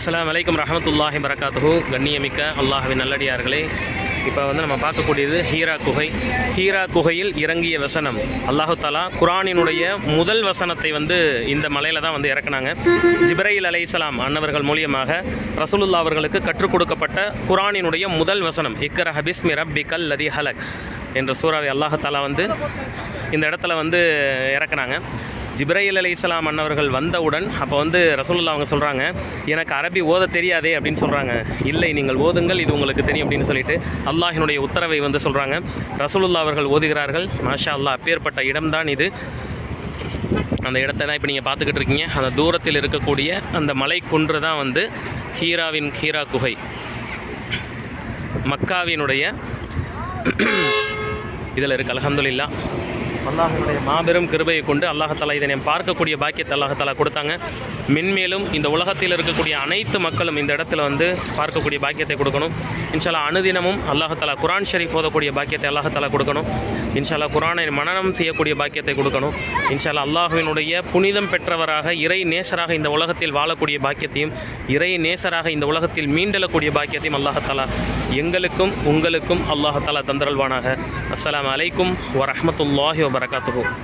அஸ்லாம் வலைக்கம் ரஹமத்துல்லாஹி வரகாத்துஹு கண்ணியமிக்க அல்லாஹ்வின் நல்லடியார்களே இப்போ வந்து நம்ம பார்க்கக்கூடியது ஹீரா குகை. ஹீரா குகையில் இறங்கிய வசனம். அல்லாஹு தாலா குரானினுடைய முதல் வசனத்தை வந்து இந்த மலையில தான் வந்து இறக்குனாங்க. ஜிப்ரையில் அலை இஸ்லாம் அன்னவர்கள் மூலியமாக ரசூலுல்லா அவர்களுக்கு கற்றுக் கொடுக்கப்பட்ட குரானினுடைய முதல் வசனம். இக்கர ஹபிஸ்மி ரப்பிக்கல் லதி ஹலக் என்ற சூறாவை அல்லாஹு தாலா வந்து இந்த இடத்துல வந்து இறக்குனாங்க. ஜிப்ரையில் அலி இஸ்லாம் அன்னவர்கள் வந்தவுடன் அப்போ வந்து ரசூலுல்லா அவங்க சொல்கிறாங்க எனக்கு அரபி ஓத தெரியாதே அப்படின்னு சொல்கிறாங்க இல்லை நீங்கள் ஓதுங்கள் இது உங்களுக்கு தெரியும் அப்படின்னு சொல்லிட்டு அல்லாஹினுடைய உத்தரவை வந்து சொல்கிறாங்க ரசூலுல்லா அவர்கள் ஓதுகிறார்கள். மாஷா அல்லாஹ் அப்பேற்பட்ட இடம்தான் இது. அந்த இடத்த தான் இப்போ நீங்கள் பார்த்துக்கிட்டு இருக்கீங்க. அந்த தூரத்தில் இருக்கக்கூடிய அந்த மலை குன்று தான் வந்து ஹீராவின் ஹீரா குகை. மக்காவினுடைய இதில் இருக்கு அலகந்துல்லா அல்லாஹனுடைய மாபெரும் கிருபையை கொண்டு அல்லாஹாலா இதனை பார்க்கக்கூடிய பாக்கியத்தை அல்லாஹாலா கொடுத்தாங்க. மென்மேலும் இந்த உலகத்தில் இருக்கக்கூடிய அனைத்து மக்களும் இந்த இடத்துல வந்து பார்க்கக்கூடிய பாக்கியத்தை கொடுக்கணும். இன்ஷால்லா அனுதினமும் அல்லாஹாலா குரான் ஷரீஃப் போதக்கூடிய பாக்கியத்தை அல்லாஹாலா கொடுக்கணும். இன்ஷால்லா குரானை மனனம் செய்யக்கூடிய பாக்கியத்தை கொடுக்கணும். இன்ஷால்லா அல்லாஹுவினுடைய புனிதம் பெற்றவராக இறை நேசராக இந்த உலகத்தில் வாழக்கூடிய பாக்கியத்தையும் இறை நேசராக இந்த உலகத்தில் மீண்டலக்கூடிய பாக்கியத்தையும் அல்லாஹாலா எங்களுக்கும் உங்களுக்கும் அல்லாஹாலா தந்தரல்வானாக அஸ்லாம் அலைக்கும் வரமத்துல்லாஹி wabarakatuh.